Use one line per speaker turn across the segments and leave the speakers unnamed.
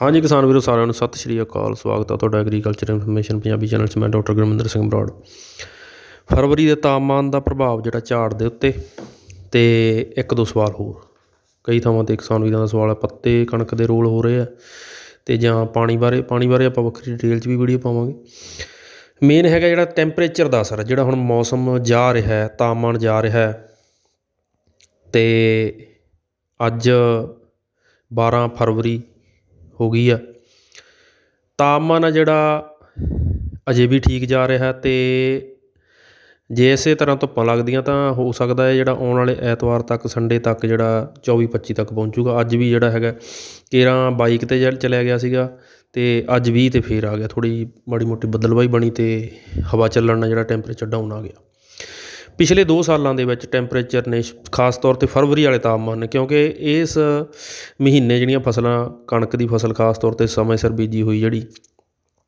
ਹਾਂਜੀ ਕਿਸਾਨ ਵੀਰੋ ਸਾਰਿਆਂ ਨੂੰ ਸਤਿ ਸ਼੍ਰੀ ਅਕਾਲ, ਸਵਾਗਤ ਹੈ ਤੁਹਾਡਾ ਐਗਰੀਕਲਚਰ ਇਨਫੋਰਮੇਸ਼ਨ ਪੰਜਾਬੀ ਚੈਨਲ 'ਚ। ਮੈਂ ਡਾਕਟਰ ਗੁਰਮਿੰਦਰ ਸਿੰਘ ਬਰਾੜ। ਫਰਵਰੀ ਦੇ ਤਾਪਮਾਨ ਦਾ ਪ੍ਰਭਾਵ ਜਿਹੜਾ ਝਾੜ ਦੇ ਉੱਤੇ ਤੇ ਇੱਕ ਦੋ ਸਵਾਲ ਹੋਰ। ਕਈ ਥਾਵਾਂ ਤੇ ਕਿਸਾਨ ਵੀਰਾਂ ਦਾ ਸਵਾਲ ਹੈ ਪੱਤੇ ਕਣਕ ਦੇ ਰੋਲ ਹੋ ਰਹੇ ਆ ਤੇ ਜਾਂ ਪਾਣੀ ਬਾਰੇ ਪਾਣੀ ਬਾਰੇ ਆਪਾਂ ਵੱਖਰੀ ਡਿਟੇਲ 'ਚ ਵੀ ਵੀਡੀਓ ਪਾਵਾਂਗੇ। ਮੇਨ ਹੈਗਾ ਜਿਹੜਾ ਟੈਂਪਰੇਚਰ ਦਾ ਅਸਰ, ਜਿਹੜਾ ਹੁਣ ਮੌਸਮ ਜਾ ਰਿਹਾ ਹੈ, ਤਾਪਮਾਨ ਜਾ ਰਿਹਾ ਹੈ ਤੇ ਅੱਜ 12 ਫਰਵਰੀ ਹੋ ਗਈ ਆ। ਤਾਪਮਾਨ ਆ ਜਿਹੜਾ ਅਜੇ ਵੀ ਠੀਕ ਜਾ ਰਿਹਾ ਅਤੇ ਜੇ ਇਸੇ ਤਰ੍ਹਾਂ ਧੁੱਪਾਂ ਲੱਗਦੀਆਂ ਤਾਂ ਹੋ ਸਕਦਾ ਹੈ ਜਿਹੜਾ ਆਉਣ ਵਾਲੇ ਐਤਵਾਰ ਤੱਕ, ਸੰਡੇ ਤੱਕ ਜਿਹੜਾ 24 25 ਤੱਕ ਪਹੁੰਚੂਗਾ ਅੱਜ ਵੀ ਜਿਹੜਾ ਹੈਗਾ 13 ਬਾਈਕ ਤੇ ਚੱਲ ਚਲਿਆ ਗਿਆ ਸੀਗਾ ਅਤੇ ਅੱਜ 20 ਤੇ ਫਿਰ ਆ ਗਿਆ। ਥੋੜੀ ਮਾੜੀ ਮੋਟੀ ਬੱਦਲਵਾਈ ਬਣੀ ਅਤੇ ਹਵਾ ਚੱਲਣ ਨਾਲ ਜਿਹੜਾ ਟੈਂਪਰੇਚਰ ਡਾਊਨ ਆ ਗਿਆ। ਪਿਛਲੇ 2 ਸਾਲਾਂ ਦੇ ਵਿੱਚ ਟੈਂਪਰੇਚਰ ਨੇ ਖਾਸ ਤੌਰ ਤੇ ਫਰਵਰੀ ਵਾਲੇ ਤਾਪਮਾਨ ਨੇ, ਕਿਉਂਕਿ ਇਸ ਮਹੀਨੇ ਜਿਹੜੀਆਂ ਫਸਲਾਂ, ਕਣਕ ਦੀ ਫਸਲ ਖਾਸ ਤੌਰ ਤੇ ਸਮੇਂ ਸਿਰ ਬੀਜੀ ਹੋਈ ਜਿਹੜੀ,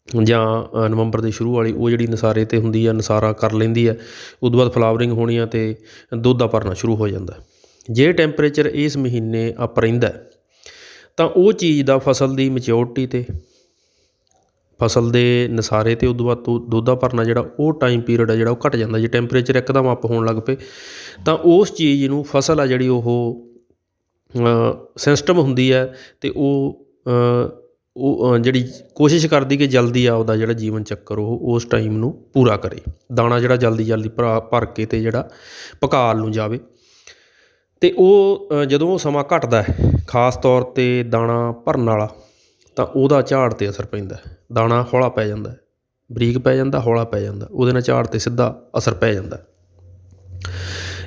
ਜਾਂ ਨਵੰਬਰ ਦੇ ਸ਼ੁਰੂ ਵਾਲੀ, ਉਹ ਜਿਹੜੀ ਨਸਾਰੇ ਤੇ ਹੁੰਦੀ ਆ, ਨਸਾਰਾ ਕਰ ਲੈਂਦੀ ਆ, ਉਦੋਂ ਬਾਅਦ ਫਲਾਵਰਿੰਗ ਹੋਣੀ ਆ ਅਤੇ ਦੁੱਧ ਦਾ ਭਰਨਾ ਸ਼ੁਰੂ ਹੋ ਜਾਂਦਾ। ਜੇ ਟੈਂਪਰੇਚਰ ਇਸ ਮਹੀਨੇ ਅਪ ਰਹਿੰਦਾ, ਤਾਂ ਉਹ ਚੀਜ਼ ਦਾ ਫਸਲ ਦੀ ਮੈਚਿਓਰਟੀ ਤੇ ਫਸਲ ਦੇ ਨਸਾਰੇ ਤੇ ਉਦੋਂ ਬਾਅਦ ਤੋਂ ਦੁੱਧਾ ਭਰਨਾ ਜਿਹੜਾ ਉਹ ਟਾਈਮ ਪੀਰੀਅਡ ਆ ਜਿਹੜਾ ਉਹ ਘੱਟ ਜਾਂਦਾ। ਜੇ ਟੈਂਪਰੇਚਰ ਇੱਕਦਮ ਅੱਪ ਹੋਣ ਲੱਗ ਪਏ, ਤਾਂ ਉਸ ਚੀਜ਼ ਨੂੰ ਫਸਲ ਆ ਜਿਹੜੀ ਉਹ ਸਿਸਟਮ ਹੁੰਦੀ ਹੈ ਅਤੇ ਉਹ ਉਹ ਜਿਹੜੀ ਕੋਸ਼ਿਸ਼ ਕਰਦੀ ਕਿ ਜਲਦੀ ਆਪਦਾ ਜਿਹੜਾ ਜੀਵਨ ਚੱਕਰ ਉਹ ਉਸ ਟਾਈਮ ਨੂੰ ਪੂਰਾ ਕਰੇ। ਦਾਣਾ ਜਿਹੜਾ ਜਲਦੀ ਜਲਦੀ ਭਰਾ ਭਰ ਕੇ ਅਤੇ ਜਿਹੜਾ ਪਕਾਲ ਨੂੰ ਜਾਵੇ। ਅਤੇ ਉਹ ਜਦੋਂ ਉਹ ਸਮਾਂ ਘਟਦਾ ਖਾਸ ਤੌਰ ਤੇ ਦਾਣਾ ਭਰਨ ਵਾਲਾ ਤਾਂ ਉਹਦਾ ਝਾੜ ਤੇ ਅਸਰ ਪੈਂਦਾ ਦਾਣਾ ਹੌਲਾ ਪੈ ਜਾਂਦਾ ਬਰੀਕ ਪੈ ਜਾਂਦਾ, ਹੌਲਾ ਪੈ ਜਾਂਦਾ। ਉਹਦੇ ਨਾਲ ਝਾੜ ਤੇ ਸਿੱਧਾ ਅਸਰ ਪੈ ਜਾਂਦਾ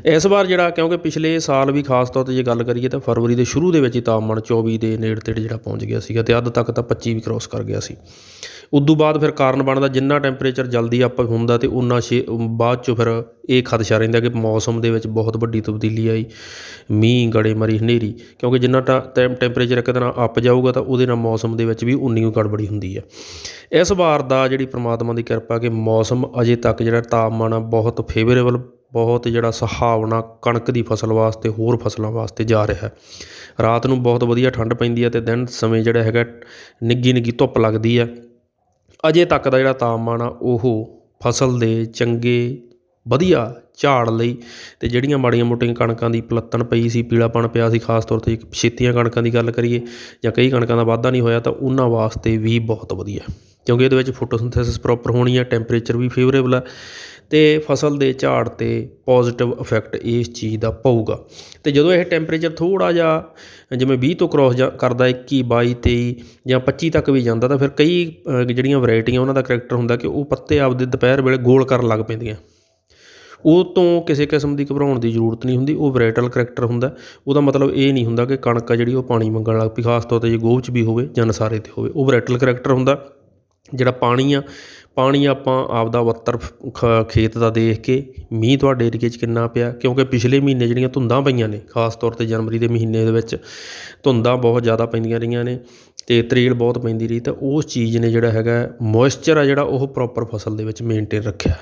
ਇਸ ਵਾਰ ਜਿਹੜਾ ਕਿਉਂਕਿ ਪਿਛਲੇ ਸਾਲ ਵੀ ਖਾਸ ਤੌਰ ਤੇ ਜੇ ਗੱਲ ਕਰੀਏ ਤਾਂ ਫਰਵਰੀ ਦੇ ਸ਼ੁਰੂ ਦੇ ਵਿੱਚ ਹੀ ਤਾਪਮਾਨ 24 ਦੇ ਨੇੜੇ ਤੇੜੇ ਜਿਹੜਾ ਪਹੁੰਚ ਗਿਆ ਸੀਗਾ ਤੇ ਅੱਧ ਤੱਕ ਤਾਂ 25 ਵੀ ਕ੍ਰੋਸ ਕਰ ਗਿਆ ਸੀ। ਉਦੋਂ ਬਾਅਦ ਫਿਰ ਕਾਰਨ ਬਣਦਾ ਜਿੰਨਾ ਟੈਂਪਰੇਚਰ ਜਲਦੀ ਅਪ ਹੁੰਦਾ ਤੇ ਉਨਾ ਛੇ, ਬਾਅਦ ਚੋਂ ਫਿਰ ਇਹ ਖਦਸ਼ਾ ਰਹਿੰਦਾ ਕਿ ਮੌਸਮ ਦੇ ਵਿੱਚ ਬਹੁਤ ਵੱਡੀ ਤਬਦੀਲੀ ਆਈ। ਮੀਂਹ ਗੜੇ ਮਰੀ, ਹਨੇਰੀ ਕਿਉਂਕਿ ਜਿੰਨਾ ਟੈਂਪਰੇਚਰ ਇੱਕ ਦਿਨ ਅਪ ਜਾਊਗਾ ਤਾਂ ਉਹਦੇ ਨਾਲ ਮੌਸਮ ਦੇ ਵਿੱਚ ਵੀ ਉਨੀ ਹੀ ਗੜਬੜੀ ਹੁੰਦੀ ਹੈ ਇਸ ਵਾਰ ਦਾ ਜਿਹੜੀ ਪ੍ਰਮਾਤਮਾ ਦੀ ਕਿਰਪਾ ਕਿ ਮੌਸਮ ਅਜੇ ਤੱਕ ਜਿਹੜਾ ਤਾਪਮਾਨ ਆ ਬਹੁਤ ਫੇਵਰੇਬਲ ਬਹੁਤ ਜਿਹੜਾ ਸੁਹਾਵਣਾ ਕਣਕ ਦੀ ਫਸਲ ਵਾਸਤੇ, ਹੋਰ ਫਸਲਾਂ ਵਾਸਤੇ ਜਾ ਰਿਹਾ ਰਾਤ ਨੂੰ ਬਹੁਤ ਵਧੀਆ ਠੰਡ ਪੈਂਦੀ ਹੈ ਅਤੇ ਦਿਨ ਸਮੇਂ ਜਿਹੜਾ ਹੈਗਾ ਨਿੱਗੀ ਨਿੱਗੀ ਧੁੱਪ ਲੱਗਦੀ ਹੈ। ਅਜੇ ਤੱਕ ਦਾ ਜਿਹੜਾ ਤਾਪਮਾਨ ਆ, ਉਹ ਫਸਲ ਦੇ ਚੰਗੇ ਵਧੀਆ ਝਾੜ ਲਈ ਤੇ ਜਿਹੜੀਆਂ ਮਾੜੀਆਂ ਮੋਟੀਆਂ ਕਣਕਾਂ ਦੀ ਪਲੱਤਣ ਪਈ ਸੀ, ਪੀਲਾਪਣ ਪਿਆ ਸੀ, ਖਾਸ ਤੌਰ ਤੇ ਛੇਤੀਆਂ ਕਣਕਾਂ ਦੀ ਗੱਲ ਕਰੀਏ ਜਾਂ ਕਈ ਕਣਕਾਂ ਦਾ ਵਾਧਾ ਨਹੀਂ ਹੋਇਆ ਤਾਂ ਉਹਨਾਂ ਵਾਸਤੇ ਵੀ ਬਹੁਤ ਵਧੀਆ। ਕਿਉਂਕਿ ਇਹਦੇ ਵਿੱਚ ਫੋਟੋਸਿੰਥੈਸਿਸ ਪ੍ਰੋਪਰ ਹੋਣੀ ਹੈ, ਟੈਂਪਰੇਚਰ ਵੀ ਫੇਵਰੇਬਲ ਹੈ ਅਤੇ ਫਸਲ ਦੇ ਝਾੜ ਤੇ ਪੋਜ਼ੀਟਿਵ ਇਫੈਕਟ ਇਸ ਚੀਜ਼ ਦਾ ਪਊਗਾ। ਅਤੇ ਜਦੋਂ ਇਹ ਟੈਂਪਰੇਚਰ ਥੋੜ੍ਹਾ ਜਿਹਾ ਜਿਵੇਂ ਵੀਹ ਤੋਂ ਕਰੋਸ ਜਾ ਕਰਦਾ ਇੱਕੀ, ਬਾਈ, ਤੇਈ ਜਾਂ 25 ਤੱਕ ਵੀ ਜਾਂਦਾ ਤਾਂ ਫਿਰ ਕਈ ਜਿਹੜੀਆਂ ਵਰਾਇਟੀਆਂ ਉਹਨਾਂ ਦਾ ਕਰੈਕਟਰ ਹੁੰਦਾ ਕਿ ਉਹ ਪੱਤੇ ਆਪਦੇ ਦੁਪਹਿਰ ਵੇਲੇ ਗੋਲ ਕਰਨ ਲੱਗ ਪੈਂਦੀਆਂ। ਉਹ ਤੋਂ ਕਿਸੇ ਕਿਸਮ ਦੀ ਘਬਰਾਉਣ ਦੀ ਜ਼ਰੂਰਤ ਨਹੀਂ ਹੁੰਦੀ, ਉਹ ਵੈਰਾਈਟਲ ਕਰੈਕਟਰ ਹੁੰਦਾ। ਉਹਦਾ ਮਤਲਬ ਇਹ ਨਹੀਂ ਹੁੰਦਾ ਕਿ ਕਣਕ ਆ ਜਿਹੜੀ ਉਹ ਪਾਣੀ ਮੰਗਣ ਲੱਗ ਪਈ, ਖਾਸ ਤੌਰ ਤੇ ਜੇ ਗੋਹ 'ਚ ਵੀ ਹੋਵੇ ਜਾਂ ਨਸਾਰੇ ਤੇ ਹੋਵੇ, ਉਹ ਵੈਰਾਈਟਲ ਕਰੈਕਟਰ ਹੁੰਦਾ। ਜਿਹੜਾ ਪਾਣੀ ਆ, ਪਾਣੀ ਆਪਾਂ ਆਪਦਾ ਵੱਤਰ ਖ- ਖੇਤ ਦਾ ਦੇਖ ਕੇ ਮੀਂਹ ਤੁਹਾਡੇ ਏਰੀਏ 'ਚ ਕਿੰਨਾ ਪਿਆ, ਕਿਉਂਕਿ ਪਿਛਲੇ ਮਹੀਨੇ ਜਿਹੜੀਆਂ ਧੁੰਦਾਂ ਪਈਆਂ ਨੇ, ਖਾਸ ਤੌਰ ਤੇ ਜਨਵਰੀ ਦੇ ਮਹੀਨੇ ਦੇ ਵਿੱਚ, ਧੁੰਦਾਂ ਬਹੁਤ ਜ਼ਿਆਦਾ ਪੈਂਦੀਆਂ ਰਹੀਆਂ ਨੇ ਅਤੇ ਤਰੇਲ ਬਹੁਤ ਪੈਂਦੀ ਰਹੀ, ਤਾਂ ਉਸ ਚੀਜ਼ ਨੇ ਜਿਹੜਾ ਹੈਗਾ ਮੋਇਸਚਰ ਆ ਜਿਹੜਾ ਉਹ ਪ੍ਰੋਪਰ ਫਸਲ ਦੇ ਵਿੱਚ ਮੇਨਟੇਨ ਰੱਖਿਆ।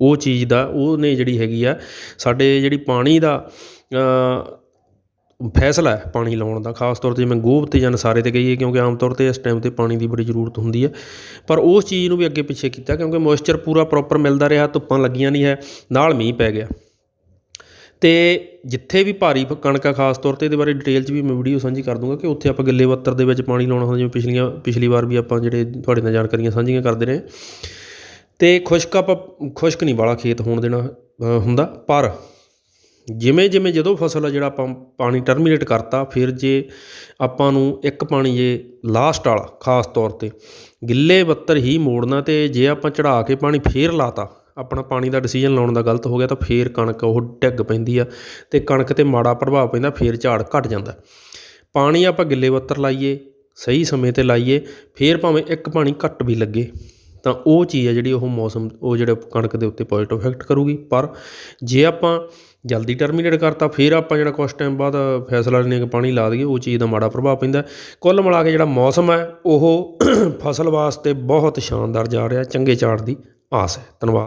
ਉਹ ਚੀਜ਼ ਦਾ ਉਹਨੇ ਜਿਹੜੀ ਹੈਗੀ ਆ, ਸਾਡੇ ਜਿਹੜੀ ਪਾਣੀ ਦਾ ਫੈਸਲਾ ਹੈ ਪਾਣੀ ਲਾਉਣ ਦਾ, ਖਾਸ ਤੌਰ ਤੇ ਜਿਵੇਂ ਗੋਭ ਤੇ ਜਾਂ ਨਸਾਰੇ ਤੇ ਕਹੀਏ, ਕਿਉਂਕਿ ਆਮ ਤੌਰ ਤੇ ਇਸ ਟਾਈਮ ਤੇ ਪਾਣੀ ਦੀ ਬੜੀ ਜ਼ਰੂਰਤ ਹੁੰਦੀ ਹੈ। ਪਰ ਉਸ ਚੀਜ਼ ਨੂੰ ਵੀ ਅੱਗੇ ਪਿੱਛੇ ਕੀਤਾ, ਕਿਉਂਕਿ ਮੋਇਸਚਰ ਪੂਰਾ ਪ੍ਰੋਪਰ ਮਿਲਦਾ ਰਿਹਾ, ਧੁੱਪਾਂ ਲੱਗੀਆਂ ਨਹੀਂ ਹੈ, ਨਾਲ ਮੀਂਹ ਪੈ ਗਿਆ। ਅਤੇ ਜਿੱਥੇ ਵੀ ਭਾਰੀ ਕਣਕ ਆ, ਖਾਸ ਤੌਰ ਤੇ ਇਹਦੇ ਬਾਰੇ ਡਿਟੇਲ 'ਚ ਵੀ ਮੈਂ ਵੀਡੀਓ ਸਾਂਝੀ ਕਰ ਦੂੰਗਾ ਕਿ ਉੱਥੇ ਆਪਾਂ ਗਿੱਲੇ ਵੱਤਰ ਦੇ ਵਿੱਚ ਪਾਣੀ ਲਾਉਣਾ ਹੁੰਦਾ, ਜਿਵੇਂ ਪਿਛਲੀਆਂ, ਪਿਛਲੀ ਵਾਰ ਵੀ ਆਪਾਂ ਜਿਹੜੇ ਤੁਹਾਡੇ ਨਾਲ ਜਾਣਕਾਰੀਆਂ ਸਾਂਝੀਆਂ ਕਰਦੇ ਰਹੇ। ਅਤੇ ਖੁਸ਼ਕ ਆਪਾਂ, ਖੁਸ਼ਕ ਨਹੀਂ ਵਾਲਾ ਖੇਤ ਹੋਣ ਦੇਣਾ ਹੁੰਦਾ, ਪਰ ਜਿਵੇਂ ਜਿਵੇਂ ਜਦੋਂ ਫਸਲ ਆ ਜਿਹੜਾ ਆਪਾਂ ਪਾਣੀ ਟਰਮੀਨੇਟ ਕਰਤਾ, ਫਿਰ ਜੇ ਆਪਾਂ ਨੂੰ ਇੱਕ ਪਾਣੀ ਜੇ ਲਾਸਟ ਵਾਲਾ, ਖਾਸ ਤੌਰ ਤੇ ਗਿੱਲੇ ਬੱਤਰ ਹੀ ਮੋੜਨਾ ਅਤੇ ਜੇ ਆਪਾਂ ਚੜ੍ਹਾ ਕੇ ਪਾਣੀ ਫੇਰ ਲਾਤਾ, ਆਪਣਾ ਪਾਣੀ ਦਾ ਡਿਸੀਜਨ ਲਾਉਣ ਦਾ ਗਲਤ ਹੋ ਗਿਆ ਤਾਂ ਫੇਰ ਕਣਕ ਉਹ ਡਿੱਗ ਪੈਂਦੀ ਆ ਅਤੇ ਕਣਕ ਤੇ ਮਾੜਾ ਪ੍ਰਭਾਵ ਪੈਂਦਾ, ਫੇਰ ਝਾੜ ਘਟ ਜਾਂਦਾ। ਪਾਣੀ ਆਪਾਂ ਗਿੱਲੇ ਬੱਤਰ ਲਾਈਏ, ਸਹੀ ਸਮੇਂ ਤੇ ਲਾਈਏ, ਫੇਰ ਭਾਵੇਂ ਇੱਕ ਪਾਣੀ ਘੱਟ ਵੀ ਲੱਗੇ। ਤਾਂ ਉਹ ਚੀਜ਼ ਆ ਜਿਹੜੀ ਉਹ ਮੌਸਮ, ਉਹ ਜਿਹੜੇ ਕਣਕ ਦੇ ਉੱਤੇ ਪੋਜ਼ੀਟਿਵ ਇਫੈਕਟ ਕਰੂਗੀ। ਪਰ ਜੇ ਆਪਾਂ ਜਲਦੀ ਟਰਮੀਨੇਟ ਕਰਤਾ, ਫਿਰ ਆਪਾਂ ਜਿਹੜਾ ਕੁਛ ਟਾਈਮ ਬਾਅਦ ਫੈਸਲਾ ਲੈਣੇ ਕਿ ਪਾਣੀ ਲਾ ਦਈਏ, ਉਹ ਚੀਜ਼ ਦਾ ਮਾੜਾ ਪ੍ਰਭਾਵ ਪੈਂਦਾ। ਕੁੱਲ ਮਿਲਾ ਕੇ ਜਿਹੜਾ ਮੌਸਮ ਹੈ, ਉਹ ਫਸਲ ਵਾਸਤੇ ਬਹੁਤ ਸ਼ਾਨਦਾਰ ਜਾ ਰਿਹਾ। ਚੰਗੇ ਝਾੜ ਦੀ ਆਸ ਹੈ। ਧੰਨਵਾਦ।